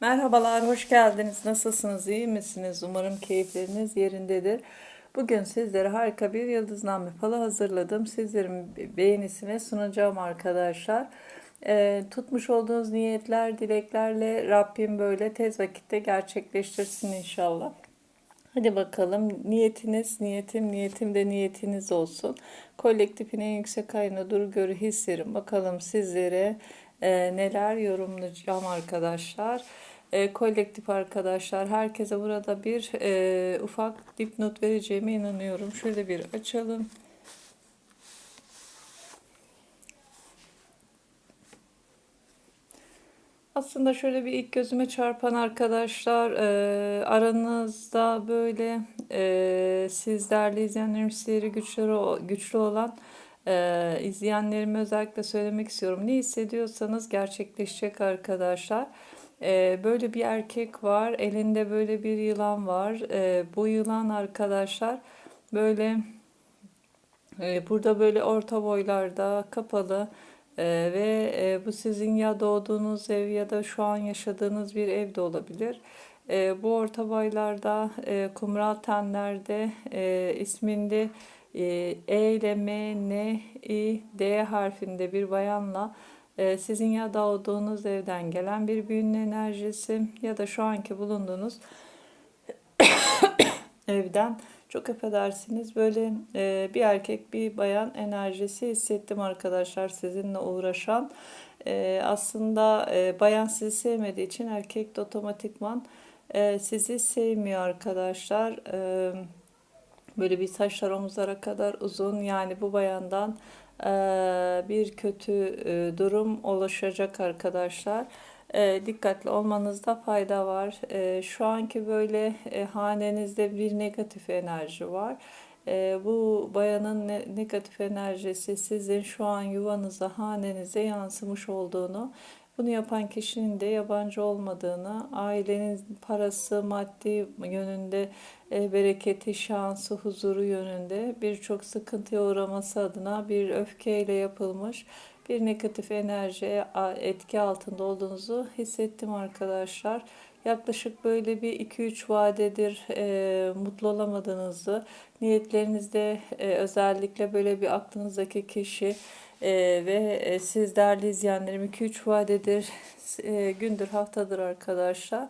Merhabalar, hoş geldiniz. Nasılsınız, iyi misiniz? Umarım keyifleriniz yerindedir. Bugün sizlere harika bir yıldızname falı hazırladım. Sizlerin beğenisine sunacağım arkadaşlar. Ee, tutmuş olduğunuz niyetler, dileklerle Rabbim böyle tez vakitte gerçekleştirsin inşallah. Hadi bakalım niyetiniz, niyetim, niyetim de niyetiniz olsun. Kolektifin en yüksek ayına dur görü hislerim. Bakalım sizlere e, neler yorumlayacağım arkadaşlar. E, kolektif arkadaşlar herkese burada bir e, ufak dipnot vereceğime inanıyorum. Şöyle bir açalım. Aslında şöyle bir ilk gözüme çarpan arkadaşlar e, aranızda böyle e, siz değerli izleyenlerim hisleri güçlü, güçlü olan e, izleyenlerime özellikle söylemek istiyorum. Ne hissediyorsanız gerçekleşecek arkadaşlar. E, böyle bir erkek var elinde böyle bir yılan var. E, bu yılan arkadaşlar böyle e, burada böyle orta boylarda kapalı ee, ve e, bu sizin ya doğduğunuz ev ya da şu an yaşadığınız bir ev de olabilir. E, bu orta boylarda, e, kumral tenlerde e, isminde e, E ile M, N, I, D harfinde bir bayanla e, sizin ya doğduğunuz evden gelen bir büyünün enerjisi ya da şu anki bulunduğunuz evden çok affedersiniz böyle e, bir erkek bir bayan enerjisi hissettim arkadaşlar sizinle uğraşan. E, aslında e, bayan sizi sevmediği için erkek de otomatikman e, sizi sevmiyor arkadaşlar. E, böyle bir saçlar omuzlara kadar uzun yani bu bayandan bir kötü e, durum oluşacak arkadaşlar e, dikkatli olmanızda fayda var. E, şu anki böyle e, hanenizde bir negatif enerji var. Bu bayanın ne, negatif enerjisi sizin şu an yuvanıza, hanenize yansımış olduğunu, bunu yapan kişinin de yabancı olmadığını, ailenin parası, maddi yönünde bereketi, şansı, huzuru yönünde birçok sıkıntıya uğraması adına bir öfkeyle yapılmış bir negatif enerjiye etki altında olduğunuzu hissettim arkadaşlar. Yaklaşık böyle bir 2-3 vadedir e, mutlu olamadığınızı, niyetlerinizde e, özellikle böyle bir aklınızdaki kişi e, ve e, siz değerli izleyenlerim 2-3 vadedir, e, gündür, haftadır arkadaşlar.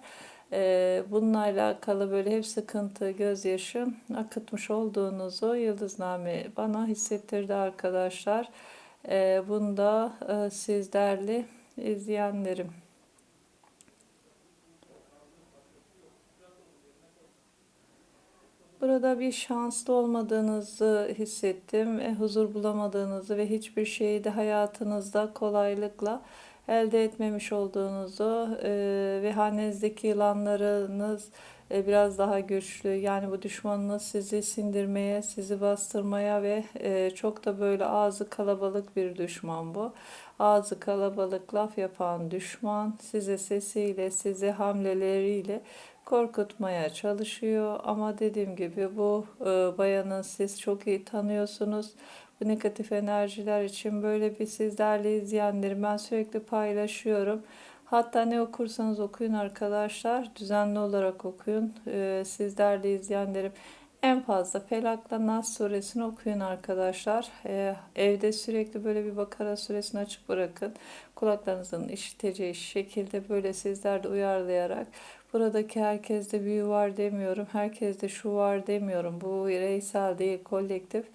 E, bununla alakalı böyle hep sıkıntı, gözyaşı akıtmış olduğunuzu Yıldızname bana hissettirdi arkadaşlar. E, bunda e, siz değerli izleyenlerim. Burada bir şanslı olmadığınızı hissettim, e, huzur bulamadığınızı ve hiçbir şeyi de hayatınızda kolaylıkla elde etmemiş olduğunuzu e, ve hanenizdeki yılanlarınız e, biraz daha güçlü. Yani bu düşmanınız sizi sindirmeye, sizi bastırmaya ve e, çok da böyle ağzı kalabalık bir düşman bu. Ağzı kalabalık laf yapan düşman size sesiyle, sizi hamleleriyle korkutmaya çalışıyor. Ama dediğim gibi bu e, bayanı siz çok iyi tanıyorsunuz. Bu negatif enerjiler için böyle bir sizlerle izleyenleri ben sürekli paylaşıyorum. Hatta ne okursanız okuyun arkadaşlar. Düzenli olarak okuyun. Ee, sizler de izleyenlerim en fazla Felak'la Nas suresini okuyun arkadaşlar. Ee, evde sürekli böyle bir Bakara suresini açık bırakın. Kulaklarınızın işiteceği şekilde böyle sizler de uyarlayarak buradaki herkeste büyü var demiyorum. Herkeste şu var demiyorum. Bu bireysel değil kolektif.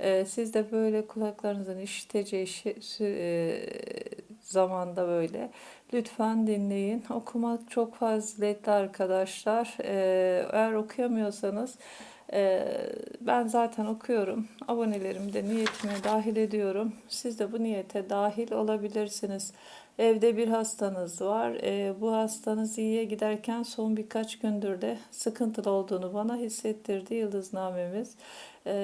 Ee, siz de böyle kulaklarınızın işiteceği şey, e, zamanda böyle lütfen dinleyin. Okumak çok faziletli arkadaşlar. Ee, eğer okuyamıyorsanız ben zaten okuyorum. Abonelerim de niyetime dahil ediyorum. Siz de bu niyete dahil olabilirsiniz. Evde bir hastanız var. E, bu hastanız iyiye giderken son birkaç gündür de sıkıntılı olduğunu bana hissettirdi yıldıznamemiz. E,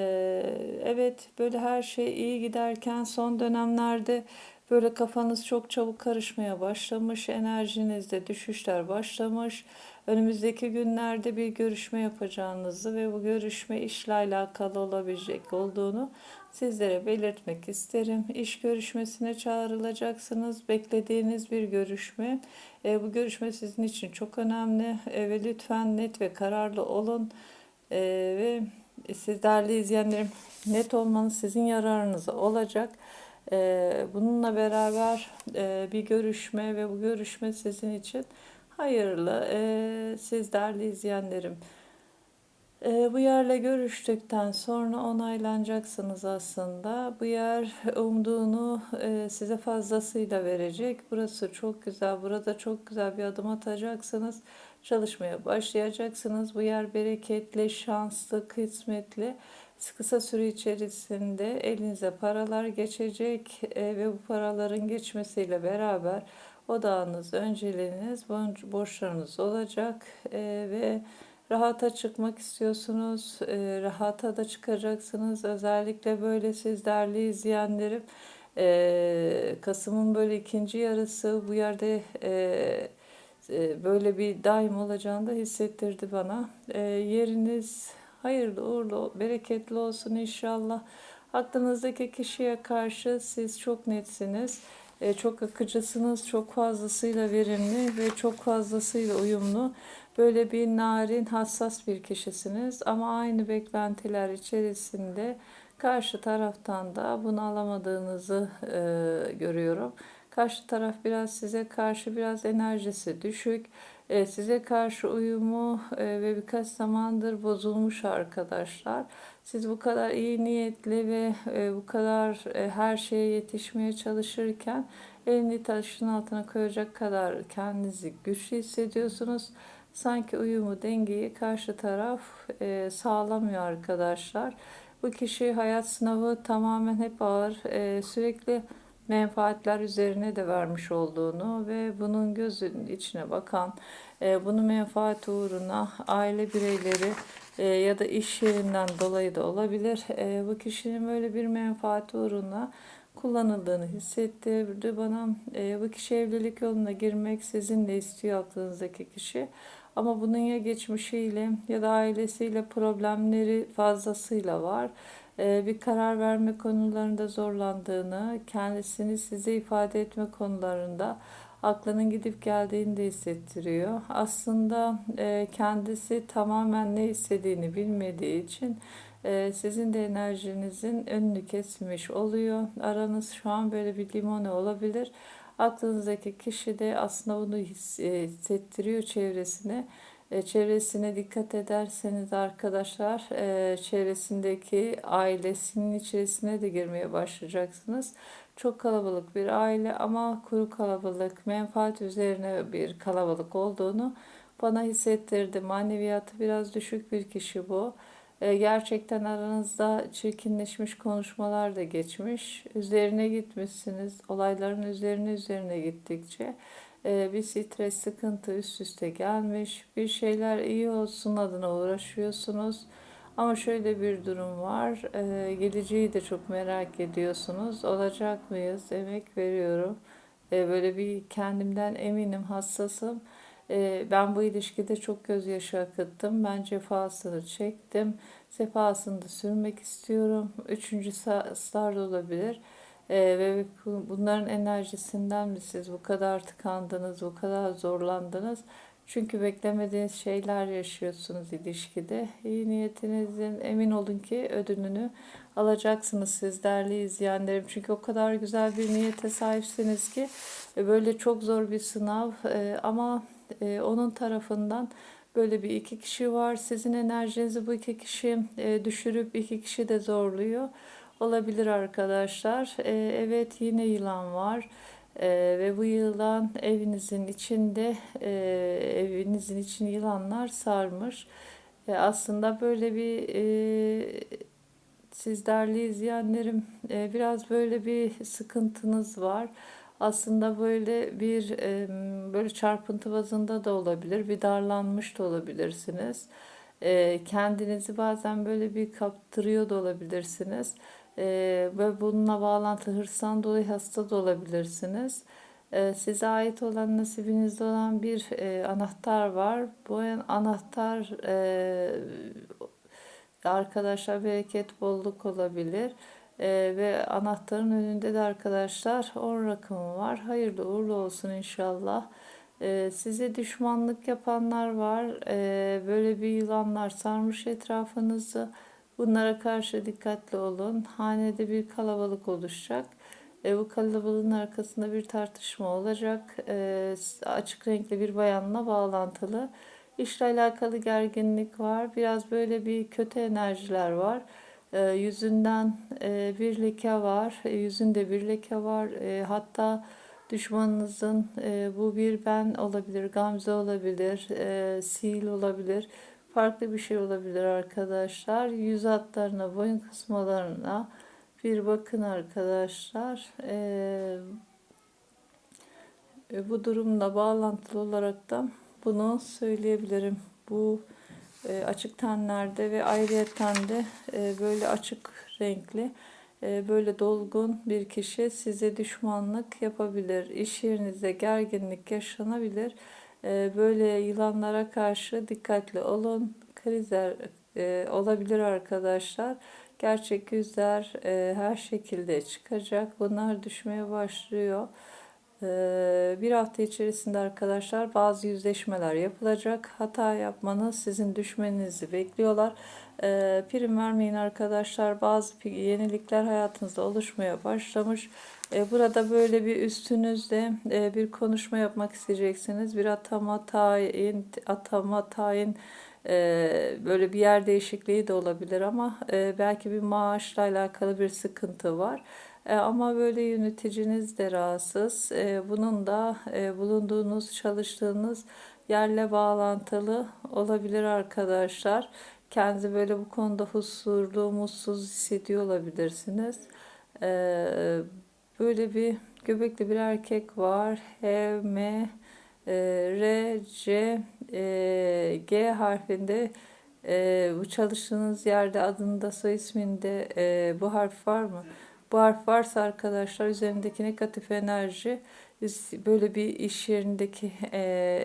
evet böyle her şey iyi giderken son dönemlerde Böyle kafanız çok çabuk karışmaya başlamış, enerjinizde düşüşler başlamış. Önümüzdeki günlerde bir görüşme yapacağınızı ve bu görüşme işle alakalı olabilecek olduğunu sizlere belirtmek isterim. İş görüşmesine çağrılacaksınız. Beklediğiniz bir görüşme. E, bu görüşme sizin için çok önemli E, ve lütfen net ve kararlı olun. E, ve siz değerli izleyenlerim net olmanız sizin yararınıza olacak. E, bununla beraber e, bir görüşme ve bu görüşme sizin için hayırlı. E, siz değerli izleyenlerim. E, bu yerle görüştükten sonra onaylanacaksınız aslında. Bu yer umduğunu e, size fazlasıyla verecek. Burası çok güzel. Burada çok güzel bir adım atacaksınız. Çalışmaya başlayacaksınız. Bu yer bereketli, şanslı, kısmetli. Kısa süre içerisinde elinize paralar geçecek e, ve bu paraların geçmesiyle beraber odağınız, önceliğiniz, borç- borçlarınız olacak e, ve Rahata çıkmak istiyorsunuz, e, rahata da çıkacaksınız. Özellikle böyle siz değerli izleyenlerim, e, Kasım'ın böyle ikinci yarısı bu yerde e, e, böyle bir daim olacağını da hissettirdi bana. E, yeriniz hayırlı, uğurlu, bereketli olsun inşallah. Aklınızdaki kişiye karşı siz çok netsiniz. E, çok akıcısınız, çok fazlasıyla verimli ve çok fazlasıyla uyumlu. Böyle bir narin, hassas bir kişisiniz ama aynı beklentiler içerisinde karşı taraftan da bunu alamadığınızı e, görüyorum. Karşı taraf biraz size karşı biraz enerjisi düşük. E, size karşı uyumu e, ve birkaç zamandır bozulmuş arkadaşlar. Siz bu kadar iyi niyetli ve e, bu kadar her şeye yetişmeye çalışırken elini taşın altına koyacak kadar kendinizi güçlü hissediyorsunuz. Sanki uyumu, dengeyi karşı taraf sağlamıyor arkadaşlar. Bu kişi hayat sınavı tamamen hep ağır, sürekli menfaatler üzerine de vermiş olduğunu ve bunun gözünün içine bakan, e, bunu menfaat uğruna aile bireyleri e, ya da iş yerinden dolayı da olabilir. E, bu kişinin böyle bir menfaat uğruna kullanıldığını hissettirdi bana. E, bu kişi evlilik yoluna girmek sizinle istiyor aklınızdaki kişi. Ama bunun ya geçmişiyle ya da ailesiyle problemleri fazlasıyla var. Ee, bir karar verme konularında zorlandığını, kendisini size ifade etme konularında aklının gidip geldiğini de hissettiriyor. Aslında e, kendisi tamamen ne istediğini bilmediği için e, sizin de enerjinizin önünü kesmiş oluyor. Aranız şu an böyle bir limone olabilir. Aklınızdaki kişi de aslında bunu his- e, hissettiriyor çevresine. E, Çevresine dikkat ederseniz arkadaşlar e, çevresindeki ailesinin içerisine de girmeye başlayacaksınız. Çok kalabalık bir aile ama kuru kalabalık, menfaat üzerine bir kalabalık olduğunu bana hissettirdi. Maneviyatı biraz düşük bir kişi bu. E, Gerçekten aranızda çirkinleşmiş konuşmalar da geçmiş. Üzerine gitmişsiniz. Olayların üzerine üzerine gittikçe bir stres, sıkıntı üst üste gelmiş. Bir şeyler iyi olsun adına uğraşıyorsunuz. Ama şöyle bir durum var. E, geleceği de çok merak ediyorsunuz. Olacak mıyız? Emek veriyorum. E, böyle bir kendimden eminim, hassasım. Ben bu ilişkide çok gözyaşı akıttım. Ben cefasını çektim. Sefasını da sürmek istiyorum. Üçüncü star da olabilir. Ee, ve bu- bunların enerjisinden mi siz bu kadar tıkandınız, bu kadar zorlandınız? Çünkü beklemediğiniz şeyler yaşıyorsunuz ilişkide. İyi niyetinizin emin olun ki ödününü alacaksınız siz değerli izleyenlerim. Çünkü o kadar güzel bir niyete sahipsiniz ki e, böyle çok zor bir sınav e, ama e, onun tarafından böyle bir iki kişi var. Sizin enerjinizi bu iki kişi düşürüp iki kişi de zorluyor olabilir arkadaşlar. Ee, evet yine yılan var. Ee, ve bu yılan evinizin içinde e, evinizin içini yılanlar sarmış. E, aslında böyle bir e, siz değerli izleyenlerim e, biraz böyle bir sıkıntınız var. Aslında böyle bir e, böyle çarpıntı bazında da olabilir, bir darlanmış da olabilirsiniz. E, kendinizi bazen böyle bir kaptırıyor da olabilirsiniz. E, ve bununla bağlantı hırstan dolayı hasta da olabilirsiniz. E, size ait olan nasibinizde olan bir e, anahtar var. Bu anahtar e, arkadaşlar bereket bolluk olabilir. Ee, ve anahtarın önünde de arkadaşlar 10 rakamı var. Hayırlı uğurlu olsun inşallah. Ee, size düşmanlık yapanlar var. Ee, böyle bir yılanlar sarmış etrafınızı. Bunlara karşı dikkatli olun. Hanede bir kalabalık oluşacak. E, bu kalabalığın arkasında bir tartışma olacak. E, açık renkli bir bayanla bağlantılı. İşle alakalı gerginlik var. Biraz böyle bir kötü enerjiler var. E, yüzünden e, bir leke var. E, yüzünde bir leke var. E, hatta düşmanınızın e, bu bir ben olabilir, Gamze olabilir, e, Sil olabilir. Farklı bir şey olabilir arkadaşlar. Yüz hatlarına, boyun kısmalarına bir bakın arkadaşlar. Ee, bu durumla bağlantılı olarak da bunu söyleyebilirim. Bu e, açık tenlerde ve ayrıyeten de e, böyle açık renkli e, böyle dolgun bir kişi size düşmanlık yapabilir. İş yerinizde gerginlik yaşanabilir. E, böyle yılanlara karşı dikkatli olun. Krizler e, olabilir arkadaşlar. Gerçek yüzler e, her şekilde çıkacak. Bunlar düşmeye başlıyor. E, bir hafta içerisinde arkadaşlar bazı yüzleşmeler yapılacak. Hata yapmanız sizin düşmenizi bekliyorlar. E, prim vermeyin arkadaşlar. Bazı yenilikler hayatınızda oluşmaya başlamış. E, burada böyle bir üstünüzde e, bir konuşma yapmak isteyeceksiniz. Bir atama tayin, atama tayin ee, böyle bir yer değişikliği de olabilir ama e, belki bir maaşla alakalı bir sıkıntı var. E, ama böyle yöneticiniz de rahatsız. E, bunun da bulunduğunuz, çalıştığınız yerle bağlantılı olabilir arkadaşlar. Kendinizi böyle bu konuda huzurlu, mutsuz hissediyor olabilirsiniz. Böyle bir göbekli bir erkek var. H, M, R, C, e, G harfinde e, bu çalıştığınız yerde adında soy isminde e, bu harf var mı? Bu harf varsa arkadaşlar üzerindeki negatif enerji böyle bir iş yerindeki e,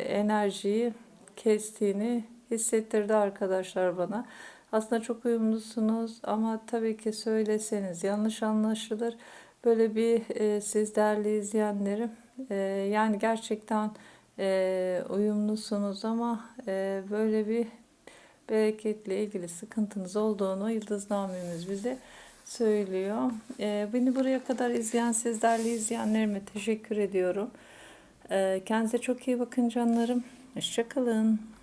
enerjiyi kestiğini hissettirdi arkadaşlar bana. Aslında çok uyumlusunuz ama tabii ki söyleseniz yanlış anlaşılır. Böyle bir e, siz değerli izleyenlerim e, yani gerçekten e, uyumlusunuz ama e, böyle bir bereketle ilgili sıkıntınız olduğunu yıldıznamemiz bize söylüyor. E, beni buraya kadar izleyen sizlerle izleyenlerime teşekkür ediyorum. E, kendinize çok iyi bakın canlarım. Hoşçakalın.